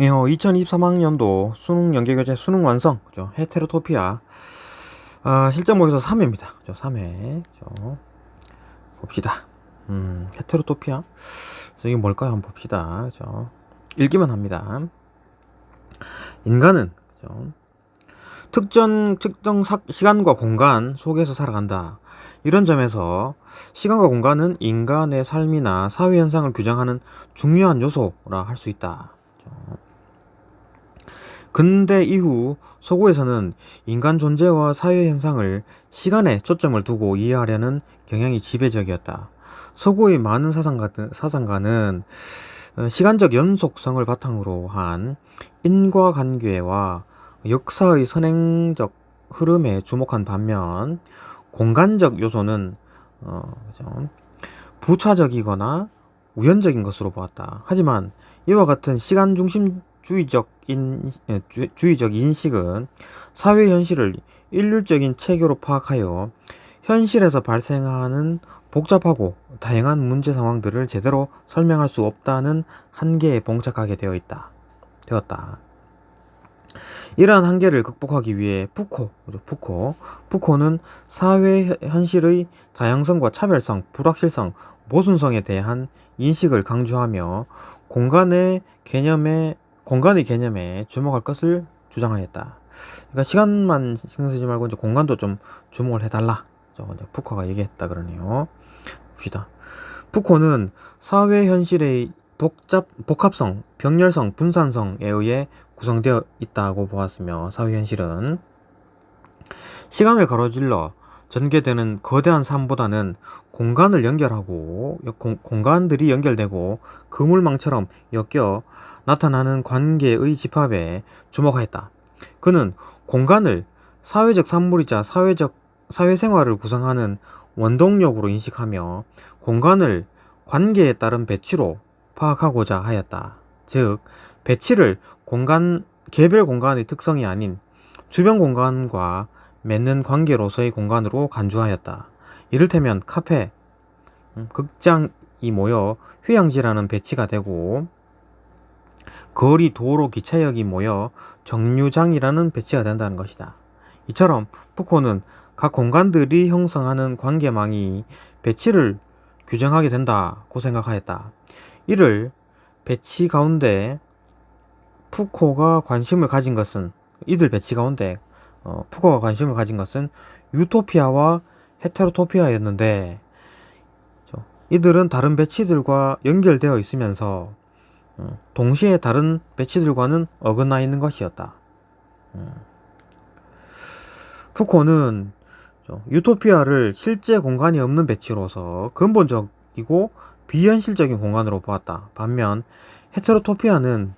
예, 어, 2023학년도 수능 연계교재 수능 완성, 그죠? 헤테로토피아. 아, 실전 모의고사 3회입니다. 그죠? 3회. 그죠? 봅시다. 음, 헤테로토피아. 이게 뭘까요? 한번 봅시다. 그죠? 읽기만 합니다. 인간은, 그죠? 특정, 특정 사- 시간과 공간 속에서 살아간다. 이런 점에서 시간과 공간은 인간의 삶이나 사회 현상을 규정하는 중요한 요소라 할 수 있다. 그죠? 근대 이후 서구에서는 인간 존재와 사회 현상을 시간에 초점을 두고 이해하려는 경향이 지배적이었다. 서구의 많은 사상가들, 사상가는 어, 시간적 연속성을 바탕으로 한 인과관계와 역사의 선행적 흐름에 주목한 반면 공간적 요소는 어? 부차적이거나 우연적인 것으로 보았다. 하지만 이와 같은 시간 중심주의적 인, 예, 주, 주의적 인식은 사회 현실을 일률적인 체계로 파악하여 현실에서 발생하는 복잡하고 다양한 문제 상황들을 제대로 설명할 수 없다는 한계에 봉착하게 되어 있다. 되었다. 이러한 한계를 극복하기 위해 푸코? 푸코. 푸코는 사회 현- 현실의 다양성과 차별성, 불확실성, 모순성에 대한 인식을 강조하며 공간의 개념에 공간의 개념에 주목할 것을 주장하였다. 그러니까 시간만 신경 쓰지 말고 이제 공간도 좀 주목을 해달라. 저 이제 푸코가 얘기했다 그러네요. 봅시다. 푸코는 사회 현실의 복잡 복합성, 병렬성, 분산성에 의해 구성되어 있다고 보았으며 사회 현실은 시간을 가로질러 전개되는 거대한 삶보다는 공간을 연결하고 공, 공간들이 연결되고 그물망처럼 엮여 나타나는 관계의 집합에 주목하였다. 그는 공간을 사회적 산물이자 사회적 사회생활을 구성하는 원동력으로 인식하며 공간을 관계에 따른 배치로 파악하고자 하였다. 즉, 배치를 공간, 개별 공간의 특성이 아닌 주변 공간과 맺는 관계로서의 공간으로 간주하였다. 이를테면 카페, 음, 극장이 모여 휴양지라는 배치가 되고 거리, 도로, 기차역이 모여 정류장이라는 배치가 된다는 것이다. 이처럼 푸코는 각 공간들이 형성하는 관계망이 배치를 규정하게 된다고 생각하였다. 이를 배치 가운데 푸코가 관심을 가진 것은 이들 배치 가운데 어, 푸코가 관심을 가진 것은 유토피아와 헤테로토피아였는데 저, 이들은 다른 배치들과 연결되어 있으면서 어, 동시에 다른 배치들과는 어긋나 있는 것이었다. 음. 푸코는 저, 유토피아를 실제 공간이 없는 배치로서 근본적이고 비현실적인 공간으로 보았다. 반면 헤테로토피아는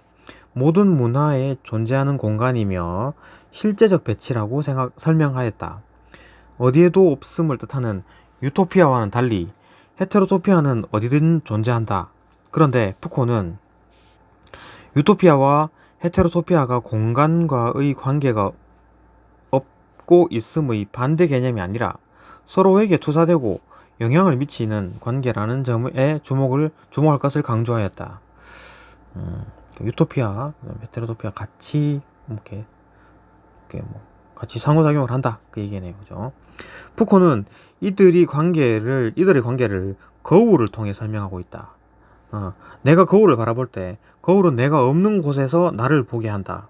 모든 문화에 존재하는 공간이며 실제적 배치라고 생각, 설명하였다. 어디에도 없음을 뜻하는 유토피아와는 달리 헤테로토피아는 어디든 존재한다. 그런데 푸코는 유토피아와 헤테로토피아가 공간과의 관계가 없고 있음의 반대 개념이 아니라 서로에게 투사되고 영향을 미치는 관계라는 점에 주목을 주목할 것을 강조하였다. 음, 유토피아, 헤테로토피아 같이 이렇게, 이렇게 뭐 같이 상호작용을 한다 그 얘기네요, 그죠? 푸코는 이들이 관계를 이들의 관계를 거울을 통해 설명하고 있다. 어, 내가 거울을 바라볼 때 거울은 내가 없는 곳에서 나를 보게 한다.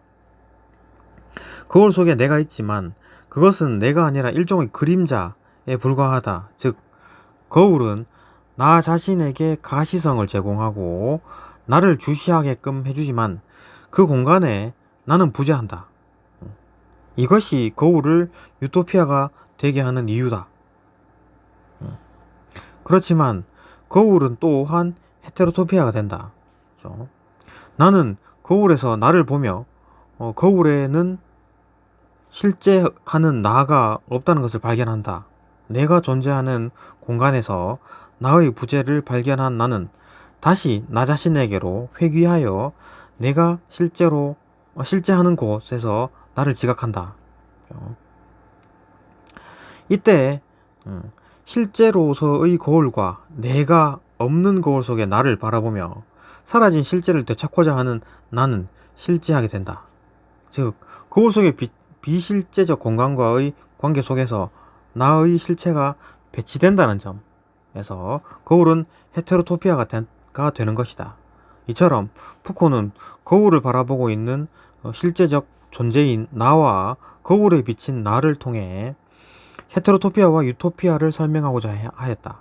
거울 속에 내가 있지만 그것은 내가 아니라 일종의 그림자에 불과하다. 즉 거울은 나 자신에게 가시성을 제공하고 나를 주시하게끔 해주지만 그 공간에 나는 부재한다. 이것이 거울을 유토피아가 되게 하는 이유다. 그렇지만 거울은 또한 헤테로토피아가 된다. 그죠? 나는 거울에서 나를 보며 어, 거울에는 실제 하는 나가 없다는 것을 발견한다. 내가 존재하는 공간에서 나의 부재를 발견한 나는 다시 나 자신에게로 회귀하여 내가 실제로 어, 실제 하는 곳에서 나를 지각한다. 어. 이때 음, 실제로서의 거울과 내가 없는 거울 속에 나를 바라보며 사라진 실제를 되찾고자 하는 나는 실제하게 된다. 즉 거울 속의 비, 비실제적 공간과의 관계 속에서 나의 실체가 배치된다는 점에서 거울은 헤테로토피아가 된- 가 되는 것이다. 이처럼 푸코는 거울을 바라보고 있는 어, 실제적 존재인 나와 거울에 비친 나를 통해 헤테로토피아와 유토피아를 설명하고자 해- 하였다.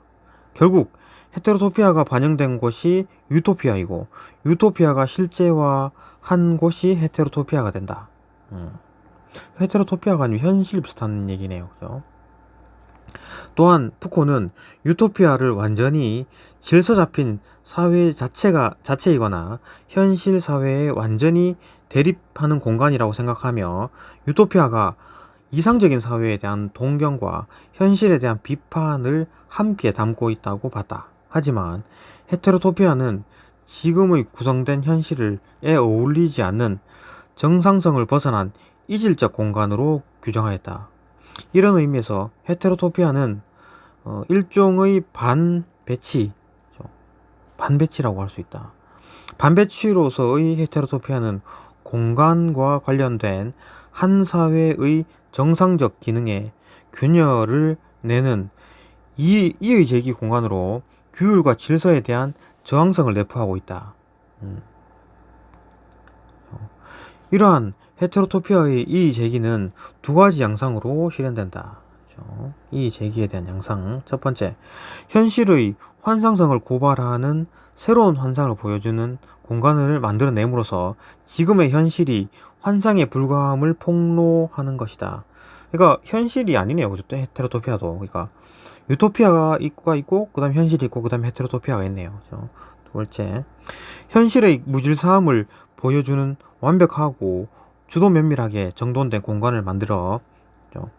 결국 헤테로토피아가 반영된 곳이 유토피아이고 유토피아가 실제화한 곳이 헤테로토피아가 된다. 음. 헤테로토피아가 아니면 현실 비슷한 얘기네요. 그죠? 또한 푸코는 유토피아를 완전히 질서 잡힌 사회 자체가 자체이거나 현실 사회에 완전히 대립하는 공간이라고 생각하며 유토피아가 이상적인 사회에 대한 동경과 현실에 대한 비판을 함께 담고 있다고 봤다. 하지만 헤테로토피아는 지금의 구성된 현실에 어울리지 않는 정상성을 벗어난 이질적 공간으로 규정하였다. 이런 의미에서 헤테로토피아는 어, 일종의 반배치, 반배치라고 할 수 있다. 반배치로서의 헤테로토피아는 공간과 관련된 한 사회의 정상적 기능에 균열을 내는 이, 이의 제기 공간으로 규율과 질서에 대한 저항성을 내포하고 있다. 음. 어, 이러한 헤테로토피아의 이의 제기는 두 가지 양상으로 실현된다. 그렇죠? 이의 제기에 대한 양상. 첫 번째, 현실의 환상성을 고발하는 새로운 환상을 보여주는 공간을 만들어냄으로써 지금의 현실이 환상에 불과함을 폭로하는 것이다. 그러니까 현실이 아니네요. 헤테로토피아도. 그러니까 유토피아가 있고 있고 그다음 현실이 있고 그다음 헤테로토피아가 있네요. 그죠? 두 번째, 현실의 무질서함을 보여주는 완벽하고 주도 면밀하게 정돈된 공간을 만들어 그죠?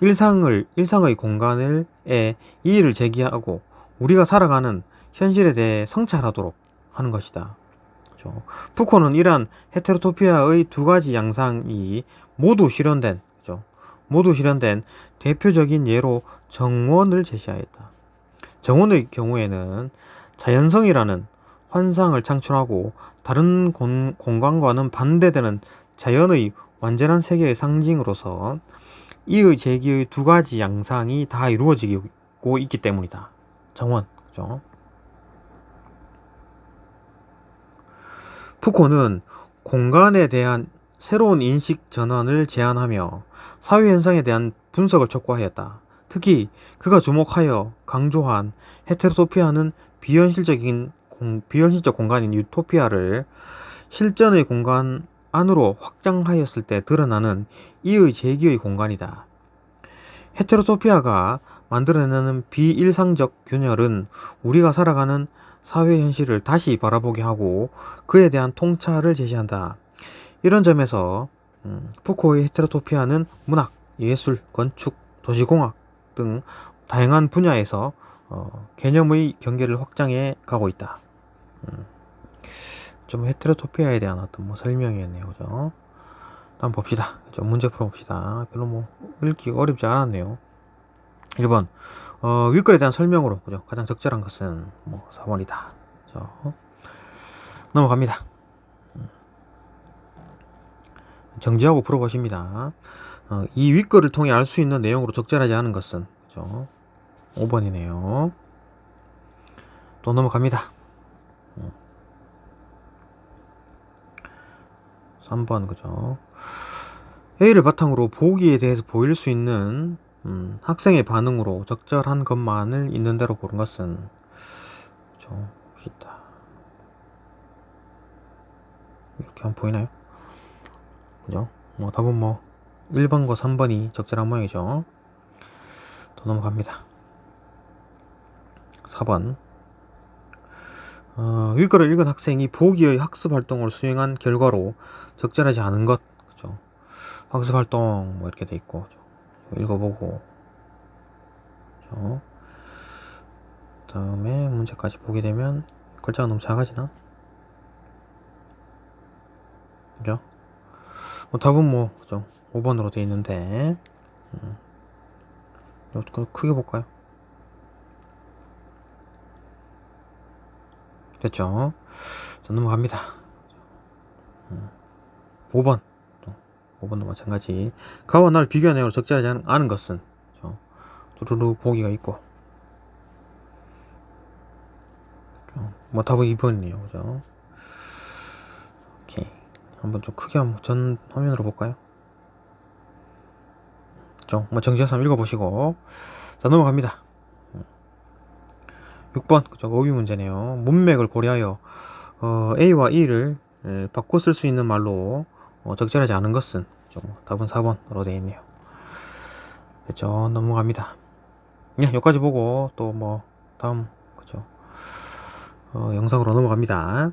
일상을 일상의 공간을 에 이의를 제기하고 우리가 살아가는 현실에 대해 성찰하도록 하는 것이다. 그죠? 푸코는 이러한 헤테로토피아의 두 가지 양상이 모두 실현된? 모두 실현된 대표적인 예로 정원을 제시하였다. 정원의 경우에는 자연성이라는 환상을 창출하고 다른 공, 공간과는 반대되는 자연의 완전한 세계의 상징으로서 이의 제기의 두 가지 양상이 다 이루어지고 있기 때문이다. 정원, 그죠? 푸코는 공간에 대한 새로운 인식 전환을 제안하며 사회 현상에 대한 분석을 촉구하였다. 특히 그가 주목하여 강조한 헤테로토피아는 비현실적인 공, 비현실적 공간인 유토피아를 실전의 공간 안으로 확장하였을 때 드러나는 이의 제기의 공간이다. 헤테로토피아가 만들어내는 비일상적 균열은 우리가 살아가는 사회 현실을 다시 바라보게 하고 그에 대한 통찰을 제시한다. 이런 점에서 음, 푸코의 헤테로토피아는 문학, 예술, 건축, 도시공학 등 다양한 분야에서 어, 개념의 경계를 확장해 가고 있다. 음, 좀 헤테로토피아에 대한 어떤 뭐 설명이었네요, 그죠? 한번 봅시다. 좀 문제 풀어봅시다. 별로 뭐 읽기 어렵지 않았네요. 1번 어, 윗글에 대한 설명으로 그죠? 가장 적절한 것은 뭐 4번이다. 그죠? 넘어갑니다. 음. 정지하고 풀어보십니다. 어, 이 윗글을 통해 알 수 있는 내용으로 적절하지 않은 것은 그죠? 5번이네요. 또 넘어갑니다. 3번 그죠? A를 바탕으로 보기에 대해서 보일 수 있는 음, 학생의 반응으로 적절한 것만을 있는 대로 고른 것은 그죠? 봅시다. 이렇게 하면 보이나요? 그죠? 뭐 답은 뭐 1번과 3번이 적절한 모양이죠. 더 넘어갑니다. 4번 어, 윗글을 읽은 학생이 보기의 학습 활동을 수행한 결과로 적절하지 않은 것 그죠? 학습 활동 뭐 이렇게 돼 있고? 읽어보고 그죠? 다음에 문제까지 보게 되면 글자가 너무 작아지나? 그죠? 뭐 답은 뭐 그죠? 5번으로 돼 있는데 음. 이거 크게 볼까요? 됐죠? 자, 넘어갑니다. 음. 5번. 또 5번도 마찬가지. 가와 날 비교한 내용으로 적절하지 않은, 것은 그죠? 두루루 보기가 있고. 어, 뭐 답은 2번이네요. 그죠? 오케이. 한번 좀 크게 한번 전 화면으로 볼까요? 좀, 뭐 정지해서 한번 읽어보시고. 자, 넘어갑니다. 6번, 그죠? 어휘 문제네요. 문맥을 고려하여, 어, A와 E를 에, 바꿔 쓸 수 있는 말로 어, 적절하지 않은 것은 좀 답은 4번으로 되어 있네요. 됐죠? 넘어갑니다. 네, 여기까지 보고 또 뭐 다음 그죠? 어, 영상으로 넘어갑니다.